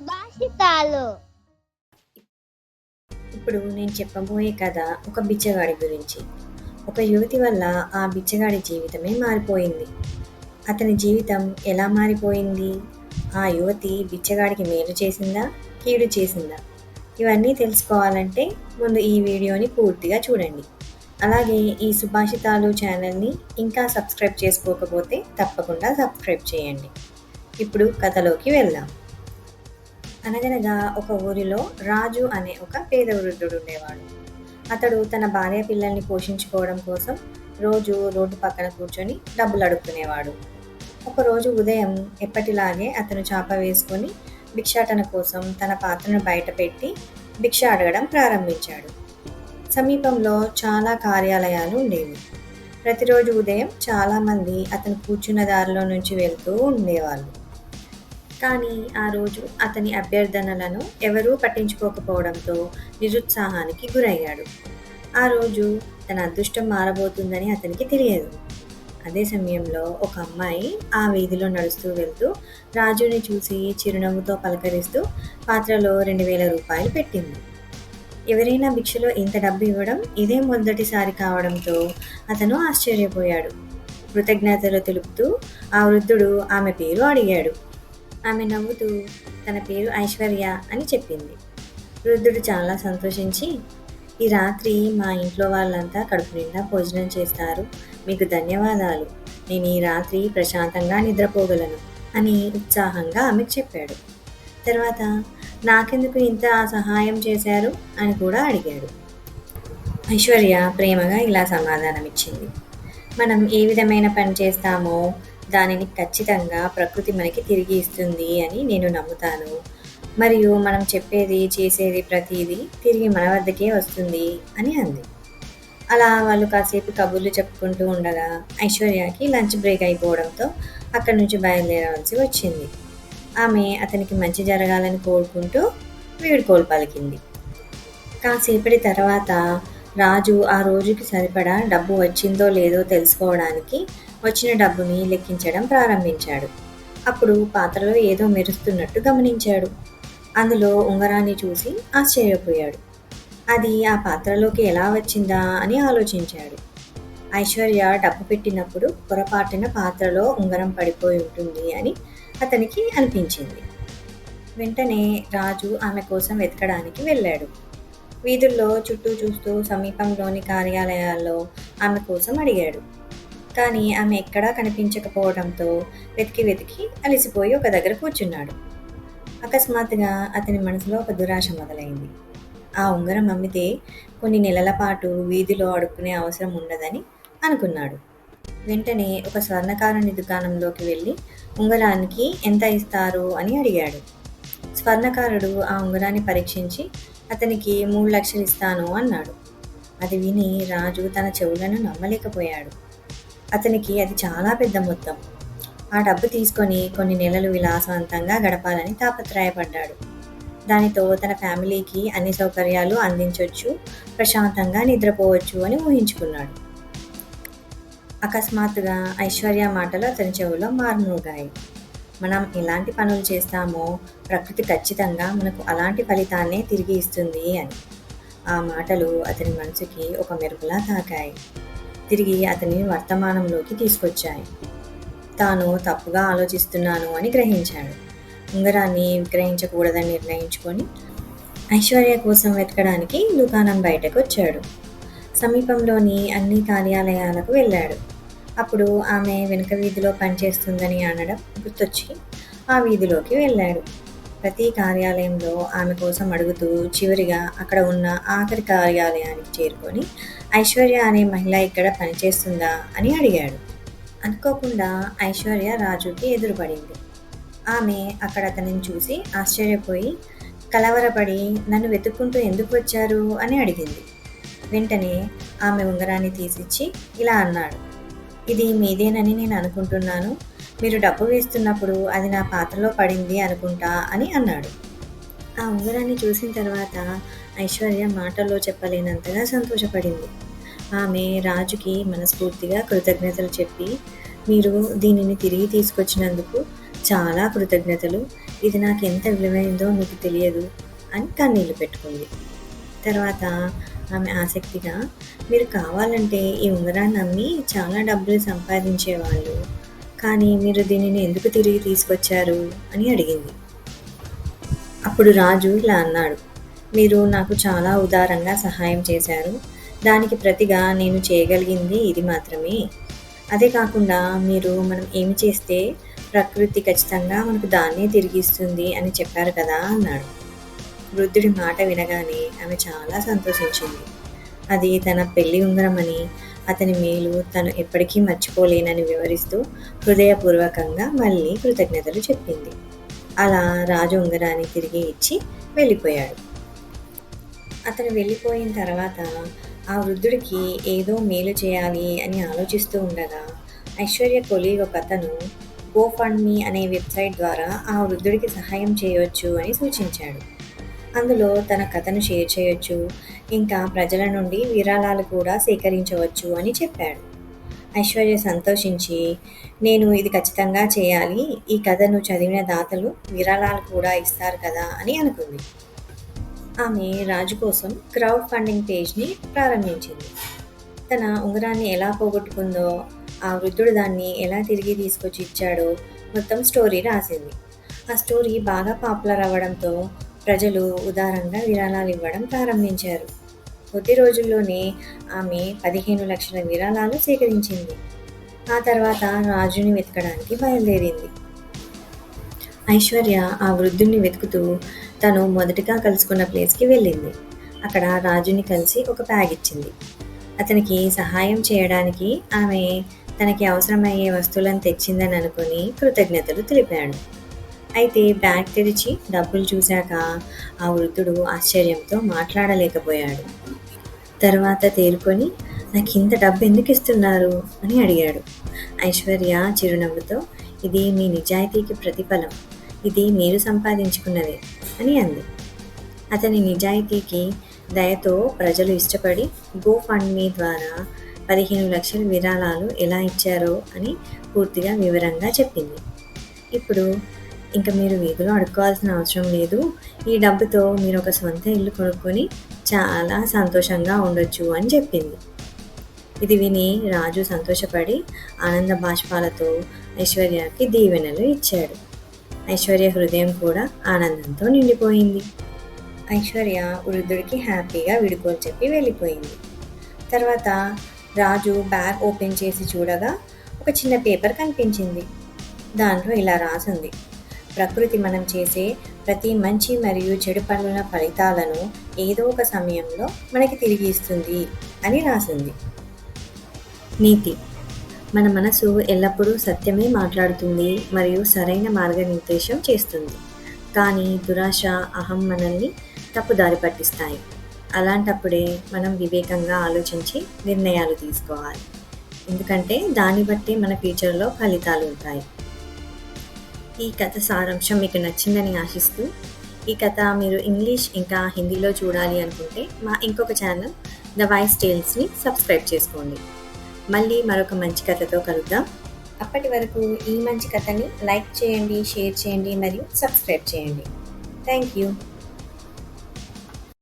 సుభాషితాలు. ఇప్పుడు నేను చెప్పబోయే కథ ఒక బిచ్చగాడి గురించి. ఒక యువతి వల్ల ఆ బిచ్చగాడి జీవితమే మారిపోయింది. అతని జీవితం ఎలా మారిపోయింది? ఆ యువతి బిచ్చగాడికి మేలు చేసిందా? కీడు చేసిందా? ఇవన్నీ తెలుసుకోవాలంటే ముందు ఈ వీడియోని పూర్తిగా చూడండి. అలాగే ఈ సుభాషితాలు ఛానల్ని ఇంకా సబ్స్క్రైబ్ చేసుకోకపోతే తప్పకుండా సబ్స్క్రైబ్ చేయండి. ఇప్పుడు కథలోకి వెళ్దాం. అనగనగా ఒక ఊరిలో రాజు అనే ఒక పేద వృద్ధుడు ఉండేవాడు. అతడు తన భార్య పిల్లల్ని పోషించుకోవడం కోసం రోజు రోడ్డు పక్కన కూర్చొని డబ్బులు అడుక్కునేవాడు. ఒకరోజు ఉదయం ఎప్పటిలాగే అతను చాప వేసుకొని భిక్షాటన కోసం తన పాత్రను బయట పెట్టి భిక్ష అడగడం ప్రారంభించాడు. సమీపంలో చాలా కార్యాలయాలు ఉండేవి. ప్రతిరోజు ఉదయం చాలామంది అతను కూర్చున్న దారిలో నుంచి వెళ్తూ ఉండేవాళ్ళు. కానీ ఆ రోజు అతని అభ్యర్థనలను ఎవరూ పట్టించుకోకపోవడంతో నిరుత్సాహానికి గురయ్యాడు. ఆ రోజు తన అదృష్టం మారబోతుందని అతనికి తెలియదు. అదే సమయంలో ఒక అమ్మాయి ఆ వీధిలో నడుస్తూ వెళ్తూ రాజుని చూసి చిరునవ్వుతో పలకరిస్తూ పాత్రలో రెండు వేల రూపాయలు పెట్టింది. ఎవరైనా భిక్షలో ఇంత డబ్బు ఇవ్వడం ఇదే మొదటిసారి కావడంతో అతను ఆశ్చర్యపోయాడు. కృతజ్ఞతలు తెలుపుతూ ఆ వృద్ధుడు ఆమె పేరు అడిగాడు. ఆమె నవ్వుతూ తన పేరు ఐశ్వర్య అని చెప్పింది. వృద్ధుడు చాలా సంతోషించి ఈ రాత్రి మా ఇంట్లో వాళ్ళంతా కడుపు నిండా భోజనం చేస్తారు. మీకు ధన్యవాదాలు. నేను ఈ రాత్రి ప్రశాంతంగా నిద్రపోగలను అని ఉత్సాహంగా ఆమెకు చెప్పాడు. తర్వాత నాకెందుకు ఇంత సహాయం చేశారు? అని కూడా అడిగాడు. ఐశ్వర్య ప్రేమగా ఇలా సమాధానమిచ్చింది. మనం ఏ విధమైన పని చేస్తామో దానిని ఖచ్చితంగా ప్రకృతి మనకి తిరిగి ఇస్తుంది అని నేను నమ్ముతాను. మరియు మనం చెప్పేది చేసేది ప్రతిదీ తిరిగి మన వద్దకే వస్తుంది అని అంది. అలా వాళ్ళు కాసేపు కబుర్లు చెప్పుకుంటూ ఉండగా ఐశ్వర్యకి లంచ్ బ్రేక్ అయిపోవడంతో అక్కడి నుంచి బయలుదేరవలసి వచ్చింది. ఆమె అతనికి మంచి జరగాలని కోరుకుంటూ వీడుకోలు పలికింది. కాసేపటి తర్వాత రాజు ఆ రోజుకి సరిపడా డబ్బు వచ్చిందో లేదో తెలుసుకోవడానికి వచ్చిన డబ్బుని లెక్కించడం ప్రారంభించాడు. అప్పుడు పాత్రలో ఏదో మెరుస్తున్నట్టు గమనించాడు. అందులో ఉంగరాన్ని చూసి ఆశ్చర్యపోయాడు. అది ఆ పాత్రలోకి ఎలా వచ్చిందా అని ఆలోచించాడు. ఐశ్వర్య డబ్బు పెట్టినప్పుడు పొరపాటున పాత్రలో ఉంగరం పడిపోయి ఉంటుంది అని అతనికి అనిపించింది. వెంటనే రాజు ఆమె కోసం వెతకడానికి వెళ్ళాడు. వీధుల్లో చుట్టూ చూస్తూ సమీపంలోని కార్యాలయాల్లో ఆమె కోసం అడిగాడు. కానీ ఆమె ఎక్కడా కనిపించకపోవడంతో వెతికి వెతికి అలిసిపోయి ఒక దగ్గర కూర్చున్నాడు. అకస్మాత్తుగా అతని మనసులో ఒక దురాశ మొదలైంది. ఆ ఉంగరం అమ్మితే కొన్ని నెలల పాటు వీధిలో అడుక్కునే అవసరం ఉండదని అనుకున్నాడు. వెంటనే ఒక స్వర్ణకారుని దుకాణంలోకి వెళ్ళి ఉంగరానికి ఎంత ఇస్తారు అని అడిగాడు. స్వర్ణకారుడు ఆ ఉంగరాన్ని పరీక్షించి అతనికి మూడు లక్షలు ఇస్తాను అన్నాడు. అది విని రాజు తన చెవులను నమ్మలేకపోయాడు. అతనికి అది చాలా పెద్ద మొత్తం. ఆ డబ్బు తీసుకొని కొన్ని నెలలు విలాసవంతంగా గడపాలని తాపత్రయపడ్డాడు. దానితో తన ఫ్యామిలీకి అన్ని సౌకర్యాలు అందించవచ్చు ప్రశాంతంగా నిద్రపోవచ్చు అని ఊహించుకున్నాడు. అకస్మాత్తుగా ఐశ్వర్య మాటలు అతని చెవులో మారుమోగాయి. మనం ఎలాంటి పనులు చేస్తామో ప్రకృతి ఖచ్చితంగా మనకు అలాంటి ఫలితాన్నే తిరిగి ఇస్తుంది అని. ఆ మాటలు అతని మనసుకి ఒక మెరుపులా తాకాయి. తిరిగి అతని వర్తమానంలోకి తీసుకొచ్చాయి. తాను తప్పుగా ఆలోచిస్తున్నాను అని గ్రహించాడు. ఉంగరాన్ని విక్రయించకూడదని నిర్ణయించుకొని ఐశ్వర్య కోసం వెతకడానికి దుకాణం బయటకు వచ్చాడు సమీపంలోని అన్ని కార్యాలయాలకు వెళ్ళాడు. అప్పుడు ఆమె వెనుక వీధిలో పనిచేస్తుందని అనడం గుర్తొచ్చి ఆ వీధిలోకి వెళ్ళాడు. ప్రతి కార్యాలయంలో ఆమె కోసం అడుగుతూ చివరిగా అక్కడ ఉన్న ఆఖరి కార్యాలయానికి చేరుకొని ఐశ్వర్య అనే మహిళ ఇక్కడ పనిచేస్తుందా? అని అడిగాడు. అనుకోకుండా ఐశ్వర్య రాజుకి ఎదురుపడింది. ఆమె అక్కడ అతనిని చూసి ఆశ్చర్యపోయి కలవరపడి నన్ను వెతుక్కుంటూ ఎందుకు వచ్చారు? అని అడిగింది. వెంటనే ఆమె ఉంగరాన్ని తీసిచ్చి ఇలా అన్నాడు. ఇది మీదేనని నేను అనుకుంటున్నాను. మీరు డబ్బు వేస్తున్నప్పుడు అది నా పాత్రలో పడింది అనుకుంటా అని అన్నాడు. ఆ ఉంగరాన్ని చూసిన తర్వాత ఐశ్వర్య మాటల్లో చెప్పలేనంతగా సంతోషపడింది. ఆమె రాజుకి మనస్ఫూర్తిగా కృతజ్ఞతలు చెప్పి మీరు దీనిని తిరిగి తీసుకొచ్చినందుకు చాలా కృతజ్ఞతలు. ఇది నాకు ఎంత విలువైందో మీకు తెలియదు అని కన్నీళ్ళు పెట్టుకుంది. తర్వాత ఆమె ఆసక్తిగా మీరు కావాలంటే ఈ ఉంగరాన్ని అమ్మి చాలా డబ్బులు సంపాదించేవాళ్ళు. కానీ మీరు దీనిని ఎందుకు తిరిగి తీసుకొచ్చారు? అని అడిగింది. అప్పుడు రాజు ఇలా అన్నాడు. మీరు నాకు చాలా ఉదారంగా సహాయం చేశారు. దానికి ప్రతిగా నేను చేయగలిగింది ఇది మాత్రమే. అదే కాకుండా మీరు మనం ఏమి చేస్తే ప్రకృతి ఖచ్చితంగా మనకు దాన్నే తిరిగిస్తుంది అని చెప్పారు కదా అన్నాడు. వృద్ధుడి మాట వినగానే ఆమె చాలా సంతోషించింది. అది తన పెళ్ళి ఉంగరమని అతని మేలు తను ఎప్పటికీ మర్చిపోలేనని వివరిస్తూ హృదయపూర్వకంగా మళ్ళీ కృతజ్ఞతలు చెప్పింది. అలా రాజు ఉంగరాన్ని తిరిగి ఇచ్చి వెళ్ళిపోయాడు. అతను వెళ్ళిపోయిన తర్వాత ఆ వృద్ధుడికి ఏదో మేలు చేయాలి అని ఆలోచిస్తూ ఉండగా ఐశ్వర్య కొలీగ్ ఒక అతను గో మీ అనే వెబ్సైట్ ద్వారా ఆ వృద్ధుడికి సహాయం చేయవచ్చు అని సూచించాడు. అందులో తన కథను షేర్ చేయొచ్చు ఇంకా ప్రజల నుండి విరాళాలు కూడా సేకరించవచ్చు అని చెప్పాడు. ఐశ్వర్య సంతోషించి నేను ఇది ఖచ్చితంగా చేయాలి. ఈ కథను చదివిన దాతలు విరాళాలు కూడా ఇస్తారు కదా అని అనుకుంది. ఆమె రాజు కోసం క్రౌడ్ ఫండింగ్ పేజ్ని ప్రారంభించింది. తన ఉంగరాన్ని ఎలా పోగొట్టుకుందో ఆ వృద్ధుడు దాన్ని ఎలా తిరిగి తీసుకొచ్చి ఇచ్చాడో మొత్తం స్టోరీ రాసింది. ఆ స్టోరీ బాగా పాపులర్ అవ్వడంతో ప్రజలు ఉదారంగా విరాళాలు ఇవ్వడం ప్రారంభించారు. కొద్ది రోజుల్లోనే ఆమె పదిహేను లక్షల విరాళాలు సేకరించింది. ఆ తర్వాత రాజుని వెతకడానికి బయలుదేరింది. ఐశ్వర్య ఆ వృద్ధుణ్ణి వెతుకుతూ తను మొదటిగా కలుసుకున్న ప్లేస్కి వెళ్ళింది. అక్కడ రాజుని కలిసి ఒక బ్యాగ్ ఇచ్చింది. అతనికి సహాయం చేయడానికి ఆమె తనకి అవసరమయ్యే వస్తువులను తెచ్చిందని అనుకుని కృతజ్ఞతలు తెలిపాడు. అయితే బ్యాగ్ తెరిచి డబ్బులు చూశాక ఆ వృద్ధుడు ఆశ్చర్యంతో మాట్లాడలేకపోయాడు. తర్వాత తేరుకొని నాకు ఇంత డబ్బు ఎందుకు ఇస్తున్నారు? అని అడిగాడు. ఐశ్వర్య చిరునవ్వుతో ఇది మీ నిజాయితీకి ప్రతిఫలం. ఇది మీరు సంపాదించుకున్నదే. అని అంది. అతని నిజాయితీకి దయతో ప్రజలు ఇష్టపడి గో ఫండ్ మీ ద్వారా పదిహేను లక్షల విరాళాలు ఎలా ఇచ్చారో? అని పూర్తిగా వివరంగా చెప్పింది. ఇప్పుడు ఇంకా మీరు వీధిలో అడుక్కోవాల్సిన అవసరం లేదు. ఈ డబ్బుతో మీరు ఒక సొంత ఇల్లు కొనుక్కొని చాలా సంతోషంగా ఉండొచ్చు అని చెప్పింది. ఇది విని రాజు సంతోషపడి ఆనంద బాష్పాలతో ఐశ్వర్యకి దీవెనలు ఇచ్చాడు. ఐశ్వర్య హృదయం కూడా ఆనందంతో నిండిపోయింది. ఐశ్వర్య వృద్ధుడికి హ్యాపీగా విడుకోలు చెప్పి వెళ్ళిపోయింది. తర్వాత రాజు బ్యాగ్ ఓపెన్ చేసి చూడగా ఒక చిన్న పేపర్ కనిపించింది. దాంట్లో ఇలా రాసింది. ప్రకృతి మనం చేసే ప్రతి మంచి మరియు చెడు పనుల ఫలితాలను ఏదో ఒక సమయంలో మనకి తిరిగి ఇస్తుంది అని రాసింది. నీతి. మన మనసు ఎల్లప్పుడూ సత్యమే మాట్లాడుతుంది మరియు సరైన మార్గనిర్దేశం చేస్తుంది. కానీ దురాశ అహం మనల్ని తప్పుదారి పట్టిస్తాయి. అలాంటప్పుడే మనం వివేకంగా ఆలోచించి నిర్ణయాలు తీసుకోవాలి. ఎందుకంటే దాన్ని బట్టి మన ఫ్యూచర్లో ఫలితాలు ఉంటాయి. ఈ కథ సారాంశం మీకు నచ్చిందని ఆశిస్తూ ఈ కథ మీరు ఇంగ్లీష్ ఇంకా హిందీలో చూడాలి అనుకుంటే మా ఇంకొక ఛానల్ ద వాయిస్ టేల్స్ని సబ్స్క్రైబ్ చేసుకోండి. మళ్ళీ మరొక మంచి కథతో కలుద్దాం. అప్పటి వరకు ఈ మంచి కథని లైక్ చేయండి షేర్ చేయండి మరియు సబ్స్క్రైబ్ చేయండి. Thank you.